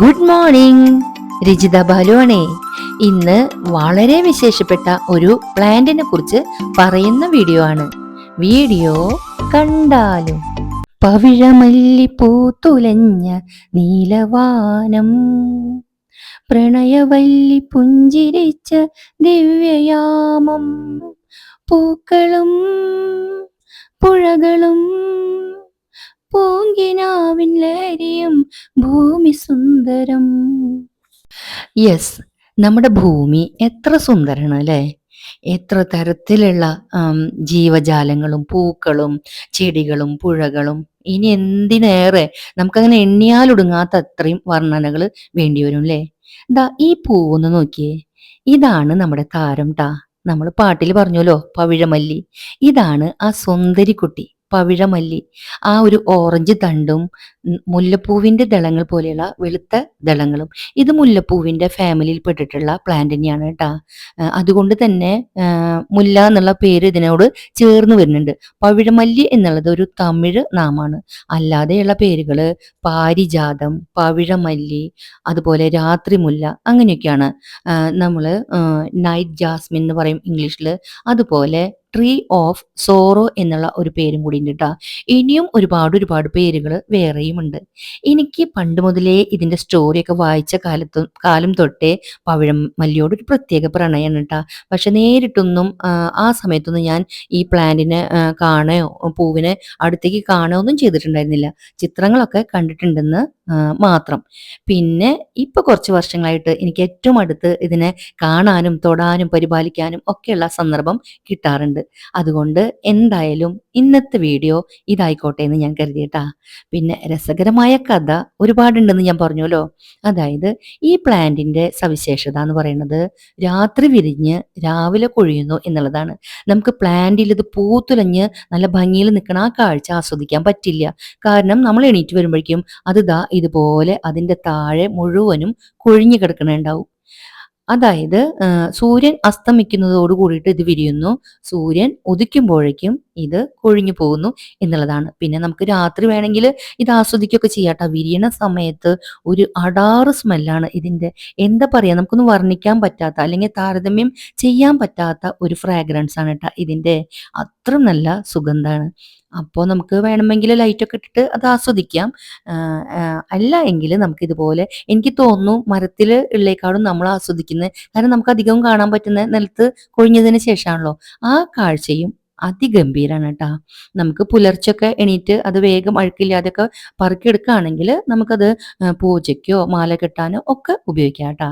Good morning Rajitha ബാലുവാണേ ഇന്ന് വളരെ വിശേഷപ്പെട്ട ഒരു പ്ലാന്റിനെ കുറിച്ച് പറയുന്ന വീഡിയോ ആണ്. വീഡിയോ കണ്ടാലും പവിഴമല്ലിപ്പൂ തുലഞ്ഞ നീലവാനം പ്രണയവല്ലി പുഞ്ചിരിച്ച ദിവ്യയാമം പൂക്കളും പുഴകളും പൂങ്കിനാവിൻ ലഹരിയും ഭൂമി സുന്ദരം. യെസ് നമ്മുടെ ഭൂമി എത്ര സുന്ദരാണ് അല്ലേ? എത്ര തരത്തിലുള്ള ജീവജാലങ്ങളും പൂക്കളും ചെടികളും പുഴകളും ഇനി എന്തിനേറെ നമുക്കങ്ങനെ എണ്ണിയാലൊടുങ്ങാത്ത അത്രയും വർണനകൾ വേണ്ടി വരും അല്ലേ? ദാ ഈ പൂവൊന്ന് നോക്കിയേ. ഇതാണ് നമ്മുടെ താരം ടാ നമ്മൾ പാട്ടിൽ പറഞ്ഞല്ലോ പവിഴമല്ലി. ഇതാണ് ആ സുന്ദരിക്കുട്ടി. പവിഴമല്ലി. ആ ഒരു ഓറഞ്ച് തണ്ടും മുല്ലപ്പൂവിന്റെ ദളങ്ങൾ പോലെയുള്ള വെളുത്ത ദളങ്ങളും. ഇത് മുല്ലപ്പൂവിന്റെ ഫാമിലിയിൽ പെട്ടിട്ടുള്ള പ്ലാന്റ് തന്നെയാണ് കേട്ടാ അതുകൊണ്ട് തന്നെ മുല്ല എന്നുള്ള പേര് ഇതിനോട് ചേർന്ന് വരുന്നുണ്ട്. പവിഴമല്ലി എന്നുള്ളത് ഒരു തമിഴ് നാമാണ്. അല്ലാതെയുള്ള പേരുകൾ പാരിജാതം പവിഴമല്ലി അതുപോലെ രാത്രിമുല്ല അങ്ങനെയൊക്കെയാണ്. നമ്മൾ നൈറ്റ് ജാസ്മിൻ എന്ന് പറയും ഇംഗ്ലീഷിൽ അതുപോലെ ട്രീ ഓഫ് സോറോ എന്നുള്ള ഒരു പേരും കൂടി ഉണ്ട് കേട്ടോ ഇനിയും ഒരുപാട് ഒരുപാട് പേരുകൾ വേറെയും ഉണ്ട് എനിക്ക് പണ്ട് മുതലേ ഇതിന്റെ സ്റ്റോറിയൊക്കെ വായിച്ച കാലത്ത് കാലം തൊട്ടേ പവിഴം മല്ലിയോട് ഒരു പ്രത്യേക പ്രണയമാണ് കേട്ടോ പക്ഷെ നേരിട്ടൊന്നും ആ, സമയത്തൊന്നും ഞാൻ ഈ പ്ലാന്റിനെ കാണുകയോ പൂവിനെ അടുത്തേക്ക് കാണുകയോ ഒന്നും ചെയ്തിട്ടുണ്ടായിരുന്നില്ല. ചിത്രങ്ങളൊക്കെ കണ്ടിട്ടുണ്ടെന്ന് മാത്രം. പിന്നെ ഇപ്പൊ കുറച്ച് വർഷങ്ങളായിട്ട് എനിക്ക് ഏറ്റവും അടുത്ത് ഇതിനെ കാണാനും തൊടാനും പരിപാലിക്കാനും ഒക്കെയുള്ള സന്ദർഭം കിട്ടാറുണ്ട്. അതുകൊണ്ട് എന്തായാലും ഇന്നത്തെ വീഡിയോ ഇതായിക്കോട്ടെ എന്ന് ഞാൻ കരുതിയിട്ടാ. പിന്നെ രസകരമായ കഥ ഒരുപാടുണ്ടെന്ന് ഞാൻ പറഞ്ഞല്ലോ അതായത് ഈ പ്ലാന്റിന്റെ സവിശേഷത എന്ന് പറയുന്നത് രാത്രി വിരിഞ്ഞ് രാവിലെ കൊഴിയുന്നു എന്നുള്ളതാണ്. നമുക്ക് പ്ലാന്റിൽ ഇത് പൂത്തുലഞ്ഞ് നല്ല ഭംഗിയിൽ നിൽക്കണ ആ കാഴ്ച ആസ്വദിക്കാൻ പറ്റില്ല. കാരണം നമ്മൾ എണീറ്റ് വരുമ്പോഴേക്കും അത് ഇതുപോലെ അതിന്റെ താഴെ മുഴുവനും കൊഴിഞ്ഞു കിടക്കണുണ്ടാവും. അതായത് സൂര്യൻ അസ്തമിക്കുന്നതോട് കൂടിയിട്ട് ഇത് വിരിയുന്നു. സൂര്യൻ ഉദിക്കുമ്പോഴേക്കും ഇത് കൊഴിഞ്ഞു പോകുന്നു എന്നുള്ളതാണ്. പിന്നെ നമുക്ക് രാത്രി വേണമെങ്കിൽ ഇത് ആസ്വദിക്കുകയൊക്കെ ചെയ്യാട്ടോ വിരിയണ സമയത്ത് ഒരു അടാറ് സ്മെല്ലാണ് ഇതിന്റെ എന്താ പറയാ നമുക്കൊന്ന് വർണിക്കാൻ പറ്റാത്ത അല്ലെങ്കിൽ താരതമ്യം ചെയ്യാൻ പറ്റാത്ത ഒരു ഫ്രാഗ്രൻസ് ആണ് കേട്ടോ ഇതിന്റെ അത്ര നല്ല സുഗന്ധമാണ് അപ്പോൾ നമുക്ക് വേണമെങ്കിൽ ലൈറ്റൊക്കെ ഇട്ടിട്ട് അത് ആസ്വദിക്കാം. അല്ല എങ്കിൽ നമുക്കിതുപോലെ എനിക്ക് തോന്നുന്നു മരത്തിൽ ഉള്ളേക്കാളും നമ്മൾ ആസ്വദിക്കുന്നത്. കാരണം നമുക്ക് അധികം കാണാൻ പറ്റുന്ന നിലത്ത് കൊഴിഞ്ഞതിന് ശേഷമാണല്ലോ. ആ കാഴ്ചയും അതിഗംഭീരാണ് കേട്ടാ നമുക്ക് പുലർച്ചൊക്കെ എണീറ്റ് അത് വേഗം അഴുക്കില്ലാതെയൊക്കെ പറക്കിയെടുക്കുകയാണെങ്കിൽ നമുക്കത് പൂജയ്ക്കോ മാല കെട്ടാനോ ഒക്കെ ഉപയോഗിക്കാം കേട്ടാ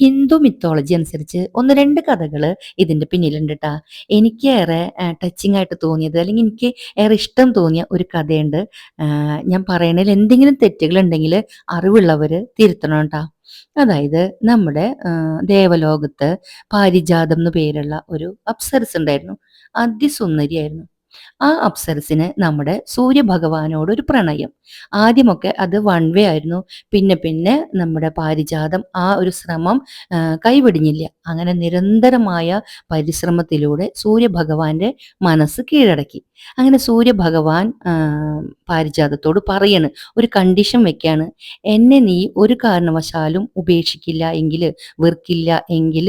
ഹിന്ദു മിത്തോളജി അനുസരിച്ച് ഒന്ന് രണ്ട് കഥകൾ ഇതിന്റെ പിന്നിലുണ്ട് കേട്ടാ എനിക്ക് ഏറെ ടച്ചിങ് ആയിട്ട് തോന്നിയത് അല്ലെങ്കിൽ എനിക്ക് ഏറെ ഇഷ്ടം തോന്നിയ ഒരു കഥയുണ്ട്. ഞാൻ പറയണതിൽ എന്തെങ്കിലും തെറ്റുകൾ ഉണ്ടെങ്കിൽ അറിവുള്ളവർ തിരുത്തണം കേട്ടാ അതായത് നമ്മുടെ ദേവലോകത്ത് പാരിജാതം എന്ന് പേരുള്ള ഒരു അപ്സരസ് ഉണ്ടായിരുന്നു. അതിസുന്ദരിയായിരുന്നു. ആ അപ്സരസിന് നമ്മുടെ സൂര്യഭഗവാനോട് ഒരു പ്രണയം. ആദ്യമൊക്കെ അത് വൺ വേ ആയിരുന്നു. പിന്നെ പിന്നെ നമ്മുടെ പാരിജാതം ആ ഒരു ശ്രമം കൈവിടിഞ്ഞില്ല. അങ്ങനെ നിരന്തരമായ പരിശ്രമത്തിലൂടെ സൂര്യഭഗവാന്റെ മനസ്സ് കീഴടക്കി. അങ്ങനെ സൂര്യഭഗവാൻ പാരിജാതത്തോട് പറയാണ് ഒരു കണ്ടീഷൻ വെക്കാണ്. എന്നെ നീ ഒരു കാരണവശാലും ഉപേക്ഷിക്കില്ല എങ്കിൽ വെറുക്കില്ല എങ്കിൽ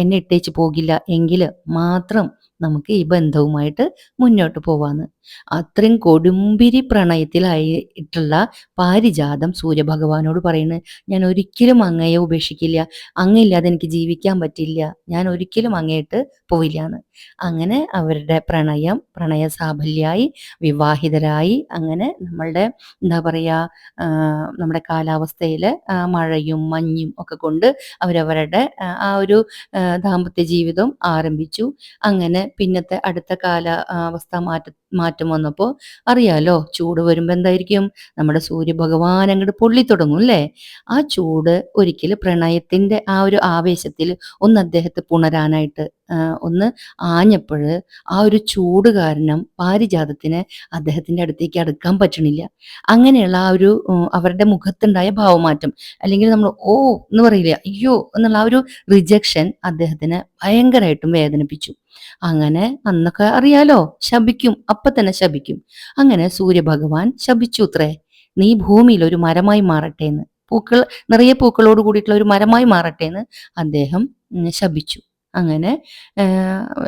എന്നെ ഇട്ടേച്ച് പോകില്ല എങ്കിൽ മാത്രം നമുക്ക് ഈ ബന്ധവുമായിട്ട് മുന്നോട്ട് പോവാന്ന്. അത്രയും കൊടുമ്പിരി പ്രണയത്തിലായിട്ടുള്ള പാരിജാതം സൂര്യഭഗവാനോട് പറയുന്നത് ഞാൻ ഒരിക്കലും അങ്ങയെ ഉപേക്ഷിക്കില്ല. അങ്ങയില്ലാതെ എനിക്ക് ജീവിക്കാൻ പറ്റില്ല. ഞാൻ ഒരിക്കലും അങ്ങേട്ട് പോയില്ല എന്ന് അങ്ങനെ അവരുടെ പ്രണയം പ്രണയ സാഫല്യായി വിവാഹിതരായി. അങ്ങനെ നമ്മളുടെ എന്താ പറയാ നമ്മുടെ കാലാവസ്ഥയിൽ മഴയും മഞ്ഞും ഒക്കെ കൊണ്ട് അവരവരുടെ ആ, ഒരു ദാമ്പത്യ ജീവിതം ആരംഭിച്ചു. അങ്ങനെ പിന്നത്തെ അടുത്ത കാല അവസ്ഥ മാറ്റ മാറ്റം വന്നപ്പോൾ അറിയാലോ ചൂട് വരുമ്പോൾ എന്തായിരിക്കും? നമ്മുടെ സൂര്യഭഗവാൻ അങ്ങോട്ട് പൊള്ളി തുടങ്ങും അല്ലേ? ആ ചൂട് ഒരിക്കൽ പ്രണയത്തിന്റെ ആ ഒരു ആവേശത്തിൽ ഒന്ന് അദ്ദേഹത്തെ പുണരാനായിട്ട് ഒന്ന് ആഞ്ഞപ്പോൾ ആ ഒരു ചൂട് കാരണം പാരിജാതത്തിന് അദ്ദേഹത്തിന്റെ അടുത്തേക്ക് അടുക്കാൻ പറ്റണില്ല. അങ്ങനെയുള്ള ആ ഒരു അവരുടെ മുഖത്തുണ്ടായ ഭാവമാറ്റം അല്ലെങ്കിൽ നമ്മൾ ഓ എന്ന് പറയില്ല അയ്യോ എന്നുള്ള ആ ഒരു റിജക്ഷൻ അദ്ദേഹത്തിന് ഭയങ്കരമായിട്ടും വേദനിപ്പിച്ചു. അങ്ങനെ അന്നൊക്കെ അറിയാലോ ശപിക്കും അപ്പൊ തന്നെ ശപിക്കും. അങ്ങനെ സൂര്യഭഗവാൻ ശപിച്ചു അത്രേ നീ ഭൂമിയിൽ ഒരു മരമായി മാറട്ടെ എന്ന് പൂക്കൾ നിറയെ പൂക്കളോട് കൂടിയിട്ടുള്ള ഒരു മരമായി മാറട്ടെ എന്ന് അദ്ദേഹം ശപിച്ചു. അങ്ങനെ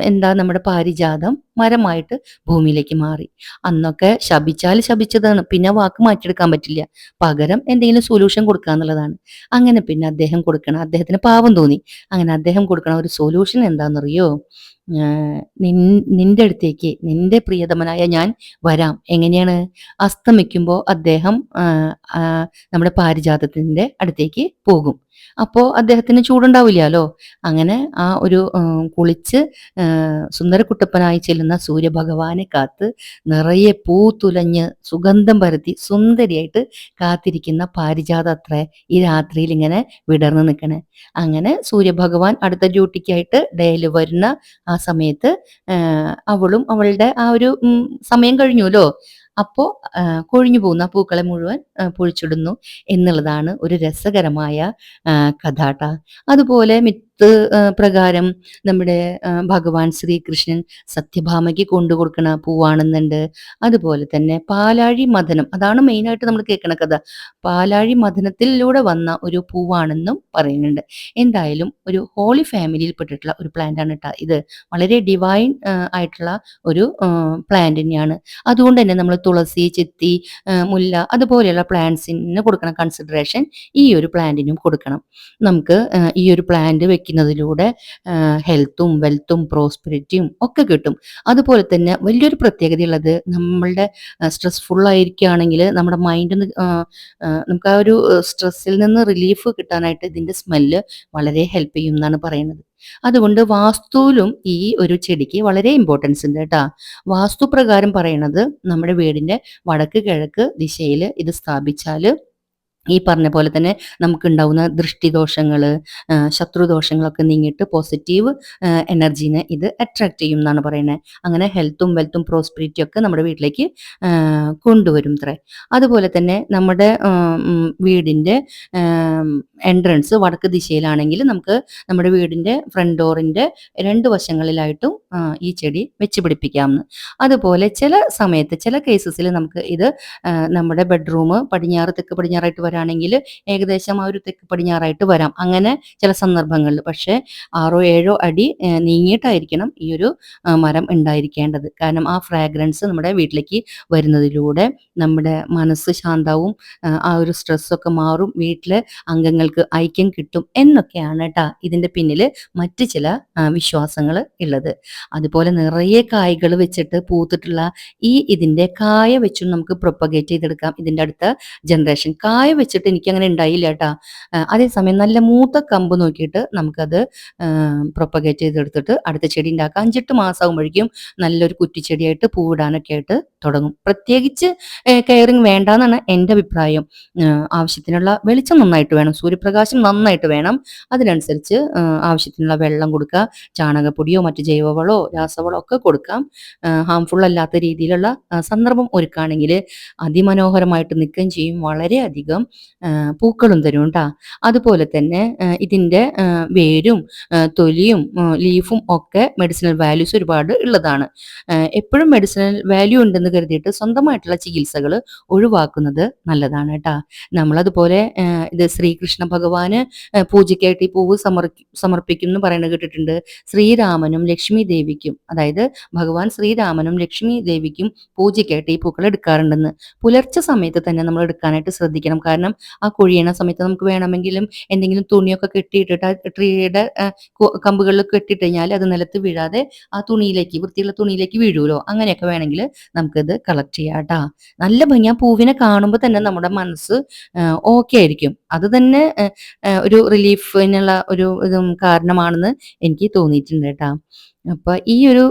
എന്താ നമ്മുടെ പാരിജാതം മരമായിട്ട് ഭൂമിയിലേക്ക് മാറി. അന്നൊക്കെ ശപിച്ചാൽ ശപിച്ചതാണ്. പിന്നെ വാക്ക് മാറ്റിയെടുക്കാൻ പറ്റില്ല. പകരം എന്തെങ്കിലും സൊല്യൂഷൻ കൊടുക്കുക എന്നുള്ളതാണ്. അങ്ങനെ പിന്നെ അദ്ദേഹം കൊടുക്കണം. അദ്ദേഹത്തിന് പാവം തോന്നി. അങ്ങനെ അദ്ദേഹം കൊടുക്കണ ഒരു സൊല്യൂഷൻ എന്താണെന്നറിയോ നിന്റെ അടുത്തേക്ക് നിന്റെ പ്രിയതമനായ ഞാൻ വരാം. എങ്ങനെയാണ്? അസ്തമിക്കുമ്പോൾ അദ്ദേഹം നമ്മുടെ പാരിജാതത്തിന്റെ അടുത്തേക്ക് പോകും. അപ്പോൾ അദ്ദേഹത്തിന് ചൂടുണ്ടാവില്ലല്ലോ? അങ്ങനെ ആ ഒരു കുളിച്ച് സുന്ദരക്കുട്ടപ്പനായി ചെല്ലുന്ന സൂര്യഭഗവാനെ കാത്ത് നിറയെ പൂത്തുലഞ്ഞ് സുഗന്ധം പരത്തി സുന്ദരിയായിട്ട് കാത്തിരിക്കുന്ന പാരിജാത അത്ര ഈ രാത്രിയിൽ ഇങ്ങനെ വിടർന്നു നിൽക്കണേ അങ്ങനെ സൂര്യഭഗവാൻ അടുത്ത ഡ്യൂട്ടിക്കായിട്ട് ഡേയിൽ വരുന്ന ആ സമയത്ത് അവളും അവളുടെ ആ ഒരു സമയം കഴിഞ്ഞുല്ലോ. അപ്പോ കൊഴിഞ്ഞു പോകുന്ന പൂക്കളെ മുഴുവൻ പൊഴിച്ചിടുന്നു എന്നുള്ളതാണ് ഒരു രസകരമായ കഥാട്ട അതുപോലെ മിത്ത് പ്രകാരം നമ്മുടെ ഭഗവാൻ ശ്രീകൃഷ്ണൻ സത്യഭാമയ്ക്ക് കൊണ്ടു കൊടുക്കണ പൂവാണെന്നുണ്ട്. അതുപോലെ തന്നെ പാലാഴി മഥനം അതാണ് മെയിനായിട്ട് നമ്മൾ കേൾക്കണ കഥ. പാലാഴി മഥനത്തിലൂടെ വന്ന ഒരു പൂവാണെന്നും പറയുന്നുണ്ട്. എന്തായാലും ഒരു ഹോളി ഫാമിലിയിൽ പെട്ടിട്ടുള്ള ഒരു പ്ലാന്റ് ആണ് കേട്ടോ ഇത്. വളരെ ഡിവൈൻ ആയിട്ടുള്ള ഒരു പ്ലാന്റ് തന്നെയാണ്. അതുകൊണ്ട് തന്നെ നമ്മൾ തുളസി ചെത്തി മുല്ല അതുപോലെയുള്ള പ്ലാന്റ്സിന് കൊടുക്കണ കൺസിഡറേഷൻ ഈ ഒരു പ്ലാന്റിനും കൊടുക്കണം. നമുക്ക് ഈ ഒരു പ്ലാന്റ് വെക്കുന്നതിലൂടെ ഹെൽത്തും വെൽത്തും പ്രോസ്പെരിറ്റിയും ഒക്കെ കിട്ടും. അതുപോലെ തന്നെ വലിയൊരു പ്രത്യേകതയുള്ളത് നമ്മളുടെ സ്ട്രെസ്ഫുൾ ആയിരിക്കുകയാണെങ്കിൽ നമ്മുടെ മൈൻഡ് നമുക്ക് ആ ഒരു സ്ട്രെസ്സിൽ നിന്ന് റിലീഫ് കിട്ടാനായിട്ട് ഇതിന്റെ സ്മെല്ല് വളരെ ഹെൽപ്പ് ചെയ്യും എന്നാണ് പറയുന്നത്. അതുകൊണ്ട് വാസ്തുവിലും ഈ ഒരു ചെടിക്ക് വളരെ ഇമ്പോർട്ടൻസ് ഉണ്ട് കേട്ടോ. വാസ്തു പ്രകാരം പറയണത് നമ്മുടെ വീടിന്റെ വടക്ക് കിഴക്ക് ദിശയിൽ ഇത് സ്ഥാപിച്ചാൽ ഈ പറഞ്ഞ പോലെ തന്നെ നമുക്ക് ഉണ്ടാവുന്ന ദൃഷ്ടിദോഷങ്ങൾ ശത്രുദോഷങ്ങളൊക്കെ നീങ്ങിയിട്ട് പോസിറ്റീവ് എനർജീനെ ഇത് അട്രാക്ട് ചെയ്യും എന്നാണ് പറയുന്നത്. അങ്ങനെ ഹെൽത്തും വെൽത്തും പ്രോസ്പെരിറ്റിയും ഒക്കെ നമ്മുടെ വീട്ടിലേക്ക് കൊണ്ടുവരും അത്രേ. അതുപോലെ തന്നെ നമ്മുടെ വീടിന്റെ എൻട്രൻസ് വടക്ക് ദിശയിലാണെങ്കിൽ നമുക്ക് നമ്മുടെ വീടിന്റെ ഫ്രണ്ട് ഡോറിന്റെ രണ്ട് വശങ്ങളിലായിട്ടും ഈ ചെടി വെച്ച് പിടിപ്പിക്കാമെന്ന് അതുപോലെ ചില സമയത്ത് ചില കേസസിൽ നമുക്ക് ഇത് നമ്മുടെ ബെഡ്റൂം പടിഞ്ഞാറ് തെക്ക് പടിഞ്ഞാറായിട്ട് വരാണെങ്കിൽ ഏകദേശം ആ ഒരു തെക്ക് പടിഞ്ഞാറായിട്ട് വരാം. അങ്ങനെ ചില സന്ദർഭങ്ങളിൽ. പക്ഷേ ആറോ ഏഴോ അടി നീങ്ങിയിട്ടായിരിക്കണം ഈ ഒരു മരം ഉണ്ടായിരിക്കേണ്ടത്. കാരണം ആ ഫ്രാഗ്രൻസ് നമ്മുടെ വീട്ടിലേക്ക് വരുന്നതിലൂടെ നമ്മുടെ മനസ്സ് ശാന്തവും ആ ഒരു സ്ട്രെസ്സൊക്കെ മാറും വീട്ടിലെ അംഗങ്ങൾക്ക് ഐക്യം കിട്ടും എന്നൊക്കെയാണ് കേട്ടാ ഇതിന്റെ പിന്നിൽ മറ്റ് ചില വിശ്വാസങ്ങൾ ഉള്ളത്. അതുപോലെ നിറയെ കായ്കൾ വെച്ചിട്ട് പൂത്തിട്ടുള്ള ഈ ഇതിന്റെ കായ വെച്ചും നമുക്ക് പ്രൊപ്പഗേറ്റ് ചെയ്തെടുക്കാം. ഇതിന്റെ അടുത്ത ജനറേഷൻ കായ വെച്ചിട്ട് എനിക്ക് അങ്ങനെ ഉണ്ടായില്ല കേട്ടാ അതേസമയം നല്ല മൂത്ത കമ്പ് നോക്കിയിട്ട് നമുക്കത് പ്രൊപ്പഗേറ്റ് ചെയ്തെടുത്തിട്ട് അടുത്ത ചെടി ഉണ്ടാക്കാം അഞ്ചെട്ട് മാസമാകുമ്പോഴേക്കും നല്ലൊരു കുറ്റിച്ചെടിയായിട്ട് പൂവിടാനൊക്കെ ആയിട്ട് തുടങ്ങും. പ്രത്യേകിച്ച് കെയറിങ് വേണ്ട എന്നാണ് എന്റെ അഭിപ്രായം. ആവശ്യത്തിനുള്ള വെളിച്ചം നന്നായിട്ട് വേണം സൂര്യപ്രകാശം നന്നായിട്ട് വേണം. അതിനനുസരിച്ച് ആവശ്യത്തിനുള്ള വെള്ളം കൊടുക്കുക ചാണകപ്പൊടിയോ മറ്റു ജൈവവളോ രാസവളോ ഒക്കെ കൊടുക്കാം. ഹാംഫുൾ അല്ലാത്ത രീതിയിലുള്ള സന്ദർഭം ഒരുക്കുകയാണെങ്കിൽ അതിമനോഹരമായിട്ട് നിൽക്കുകയും ചെയ്യും. വളരെയധികം പൂക്കളും തരും കേട്ടോ അതുപോലെ തന്നെ ഇതിന്റെ വേരും തൊലിയും ലീഫും ഒക്കെ മെഡിസിനൽ വാല്യൂസ് ഒരുപാട് ഉള്ളതാണ്. എപ്പോഴും മെഡിസിനൽ വാല്യൂ ഉണ്ടെന്ന് കരുതിയിട്ട് സ്വന്തമായിട്ടുള്ള ചികിത്സകൾ ഒഴിവാക്കുന്നത് നല്ലതാണ് കേട്ടോ നമ്മളതുപോലെ ഇത് ശ്രീകൃഷ്ണ ഭഗവാന് പൂജയ്ക്കായിട്ട് ഈ പൂവ് സമർ സമർപ്പിക്കും എന്ന് പറയുന്നത് കേട്ടിട്ടുണ്ട്. ശ്രീരാമനും ലക്ഷ്മി ദേവിക്കും അതായത് ഭഗവാൻ ശ്രീരാമനും ലക്ഷ്മി ദേവിക്കും പൂജയ്ക്കായിട്ട് ഈ പൂക്കൾ എടുക്കാറുണ്ടെന്ന്. പുലർച്ചെ സമയത്ത് തന്നെ നമ്മൾ എടുക്കാനായിട്ട് ശ്രദ്ധിക്കണം. കാരണം ആ കൊഴിയണ സമയത്ത് നമുക്ക് വേണമെങ്കിലും എന്തെങ്കിലും തുണിയൊക്കെ കെട്ടിയിട്ടിട്ട് ട്രീയുടെ കമ്പുകളിൽ കെട്ടിട്ട് കഴിഞ്ഞാൽ അത് നിലത്ത് വീഴാതെ ആ തുണിയിലേക്ക് വൃത്തിയുള്ള തുണിയിലേക്ക് വീഴുമല്ലോ അങ്ങനെയൊക്കെ വേണമെങ്കിൽ നമുക്കിത് കളക്ട് ചെയ്യാം നല്ല ഭംഗി. ആ പൂവിനെ കാണുമ്പോൾ തന്നെ നമ്മുടെ മനസ്സ് ഓക്കെ ആയിരിക്കും. അത് തന്നെ ഒരു റിലീഫിനുള്ള ഒരു ഇതും കാരണമാണെന്ന് എനിക്ക് തോന്നിയിട്ടുണ്ട് കേട്ടാ അപ്പൊ ഈ ഒരു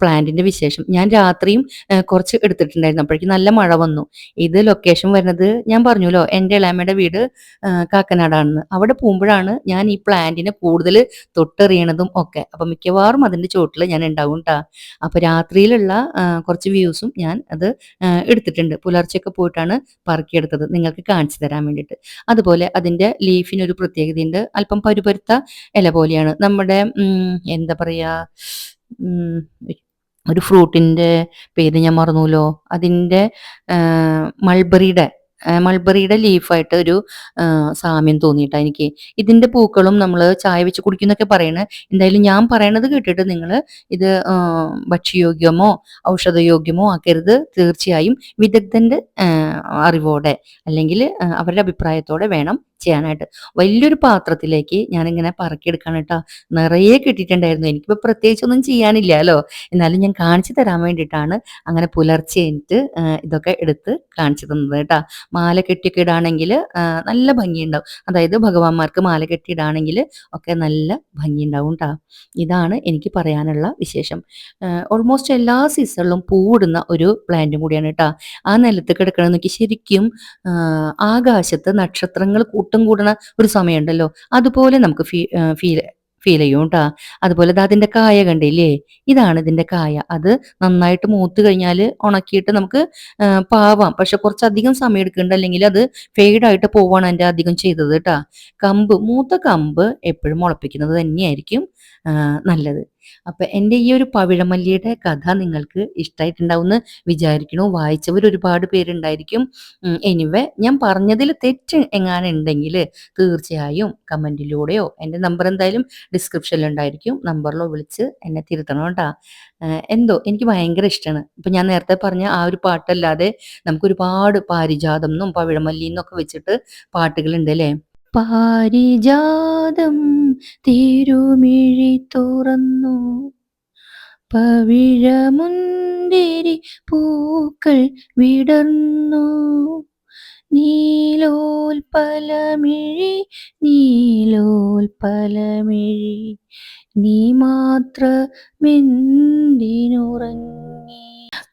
പ്ലാന്റിന്റെ വിശേഷം ഞാൻ രാത്രിയും കുറച്ച് എടുത്തിട്ടുണ്ടായിരുന്നു. അപ്പോഴേക്കും നല്ല മഴ വന്നു. ഇത് ലൊക്കേഷൻ വരുന്നത് ഞാൻ പറഞ്ഞല്ലോ എന്റെ ഇളയമ്മയുടെ വീട് കാക്കനാടാണെന്ന്. അവിടെ പോകുമ്പോഴാണ് ഞാൻ ഈ പ്ലാന്റിനെ കൂടുതൽ തൊട്ടെറിയണതും ഒക്കെ. അപ്പൊ മിക്കവാറും അതിന്റെ ചോട്ടിൽ ഞാൻ ഉണ്ടാവും കേട്ടാ അപ്പൊ രാത്രിയിലുള്ള കുറച്ച് വ്യൂസും ഞാൻ അത് എടുത്തിട്ടുണ്ട്. പുലർച്ചെയൊക്കെ പോയിട്ടാണ് പറക്കിയെടുത്തത്. നിങ്ങൾക്ക് കാണിച്ചു തരാൻ വേണ്ടിയിട്ട്. അതുപോലെ അതിന്റെ ലീഫിനൊരു പ്രത്യേകതയുണ്ട്. അല്പം പരുപരുത്ത ഇല പോലെയാണ്. നമ്മുടെ എന്താ പറയാ ഒരു ഫ്രൂട്ടിന്റെ പേര് ഞാൻ മറന്നുല്ലോ അതിന്റെ മൾബറിയുടെ മൾബറിയുടെ ലീഫായിട്ട് ഒരു സാമ്യം തോന്നിയിട്ടാ എനിക്ക്. ഇതിന്റെ പൂക്കളും നമ്മൾ ചായ വെച്ച് കുടിക്കുന്നൊക്കെ പറയണേ. എന്തായാലും ഞാൻ പറയണത് കേട്ടിട്ട് നിങ്ങൾ ഇത് ഭക്ഷ്യയോഗ്യമോ ഔഷധയോഗ്യമോ ആക്കരുത്. തീർച്ചയായും വിദഗ്ധന്റെ അറിവോടെ അല്ലെങ്കിൽ അവരുടെ അഭിപ്രായത്തോടെ വേണം ചെയ്യാനായിട്ട്. വലിയൊരു പാത്രത്തിലേക്ക് ഞാനിങ്ങനെ പറക്കിയെടുക്കാണ് കേട്ടോ നിറയെ കിട്ടിയിട്ടുണ്ടായിരുന്നു. എനിക്കിപ്പോൾ പ്രത്യേകിച്ചൊന്നും ചെയ്യാനില്ലല്ലോ. എന്നാലും ഞാൻ കാണിച്ചു തരാൻ വേണ്ടിയിട്ടാണ് അങ്ങനെ പുലർച്ചെ കഴിഞ്ഞിട്ട് ഇതൊക്കെ എടുത്ത് കാണിച്ചു തന്നത് കേട്ടോ. മാല കെട്ടിയൊക്കെ ഇടാണെങ്കിൽ നല്ല ഭംഗിയുണ്ടാവും. അതായത് ഭഗവാന്മാർക്ക് മാല കെട്ടിയിടാണെങ്കിൽ ഒക്കെ നല്ല ഭംഗിയുണ്ടാവും കേട്ടോ ഇതാണ് എനിക്ക് പറയാനുള്ള വിശേഷം. ഓൾമോസ്റ്റ് എല്ലാ സീസണിലും പൂവിടുന്ന ഒരു പ്ലാന്റും കൂടിയാണ് കേട്ടോ ആ നിലത്ത് കിടക്കണമെന്നൊക്കെ നോക്കി ശരിക്കും ആകാശത്ത് നക്ഷത്രങ്ങൾ കൂട്ടം കൂടുന്ന ഒരു സമയമുണ്ടല്ലോ. അതുപോലെ നമുക്ക് ഫീ ഫീൽ ഫീൽ ചെയ്യും കേട്ടോ അതുപോലെ ദാ അതിന്റെ കായ കണ്ടില്ലേ? ഇതാണ് ഇതിന്റെ കായ. അത് നന്നായിട്ട് മൂത്ത് കഴിഞ്ഞാൽ ഉണക്കിയിട്ട് നമുക്ക് പാവാം. പക്ഷെ കുറച്ചധികം സമയം എടുക്കുന്നുണ്ട് അല്ലെങ്കിൽ അത് ഫെയ്ഡായിട്ട് പോവാണ് എന്റെ അധികം ചെയ്തത് കേട്ടോ കമ്പ് മൂത്ത കമ്പ് എപ്പോഴും മുളപ്പിക്കുന്നത് തന്നെയായിരിക്കും നല്ലത്. അപ്പൊ എന്റെ ഈ ഒരു പവിഴമല്ലിയുടെ കഥ നിങ്ങൾക്ക് ഇഷ്ടമായിട്ടുണ്ടാവുമെന്ന് വിചാരിക്കണു വായിച്ചവർ ഒരുപാട് പേരുണ്ടായിരിക്കും. എനിവേ ഞാൻ പറഞ്ഞതിൽ തെറ്റ് എങ്ങാനുണ്ടെങ്കിൽ തീർച്ചയായും കമന്റിലൂടെയോ എന്റെ നമ്പർ എന്തായാലും ഡിസ്ക്രിപ്ഷനിൽ ഉണ്ടായിരിക്കും. നമ്പറിലോ വിളിച്ച് എന്നെ തിരുത്തണം കേട്ടോ. എന്തോ എനിക്ക് ഭയങ്കര ഇഷ്ടമാണ് ഇപ്പം ഞാൻ നേരത്തെ പറഞ്ഞ ആ ഒരു പാട്ടല്ലാതെ നമുക്ക് ഒരുപാട് പാരിജാതം എന്നും പവിഴമല്ലി എന്നൊക്കെ വെച്ചിട്ട് പാട്ടുകളുണ്ട് അല്ലേ? പാരിജാതം തിരുമിഴി തുറന്നു. പവിഴമുന്തിരി പൂക്കൾ വിടർന്നു. നീലോൽപലമിഴി നീലോൽപലമിഴി നീ മാത്രമെന്തിനുറങ്ങി.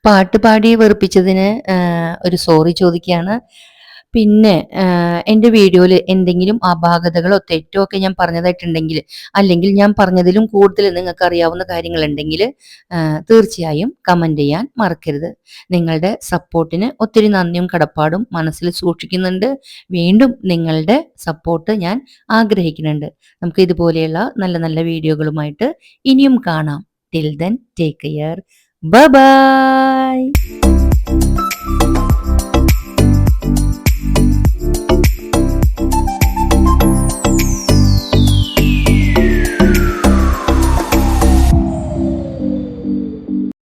പാട്ട് പാടി വെറുപ്പിച്ചതിന് ഒരു സോറി ചോദിക്കുകയാണ്. പിന്നെ എന്റെ വീഡിയോയിൽ എന്തെങ്കിലും അപാകതകളോ തെറ്റോ ഒക്കെ ഞാൻ പറഞ്ഞതായിട്ടുണ്ടെങ്കിൽ അല്ലെങ്കിൽ ഞാൻ പറഞ്ഞതിലും കൂടുതൽ നിങ്ങൾക്ക് അറിയാവുന്ന കാര്യങ്ങളുണ്ടെങ്കിൽ തീർച്ചയായും കമന്റ് ചെയ്യാൻ മറക്കരുത്. നിങ്ങളുടെ സപ്പോർട്ടിന് ഒത്തിരി നന്ദിയും കടപ്പാടും മനസ്സിൽ സൂക്ഷിക്കുന്നുണ്ട്. വീണ്ടും നിങ്ങളുടെ സപ്പോർട്ട് ഞാൻ ആഗ്രഹിക്കുന്നുണ്ട്. നമുക്ക് ഇതുപോലെയുള്ള നല്ല നല്ല വീഡിയോകളുമായിട്ട് ഇനിയും കാണാം. Till then take care bye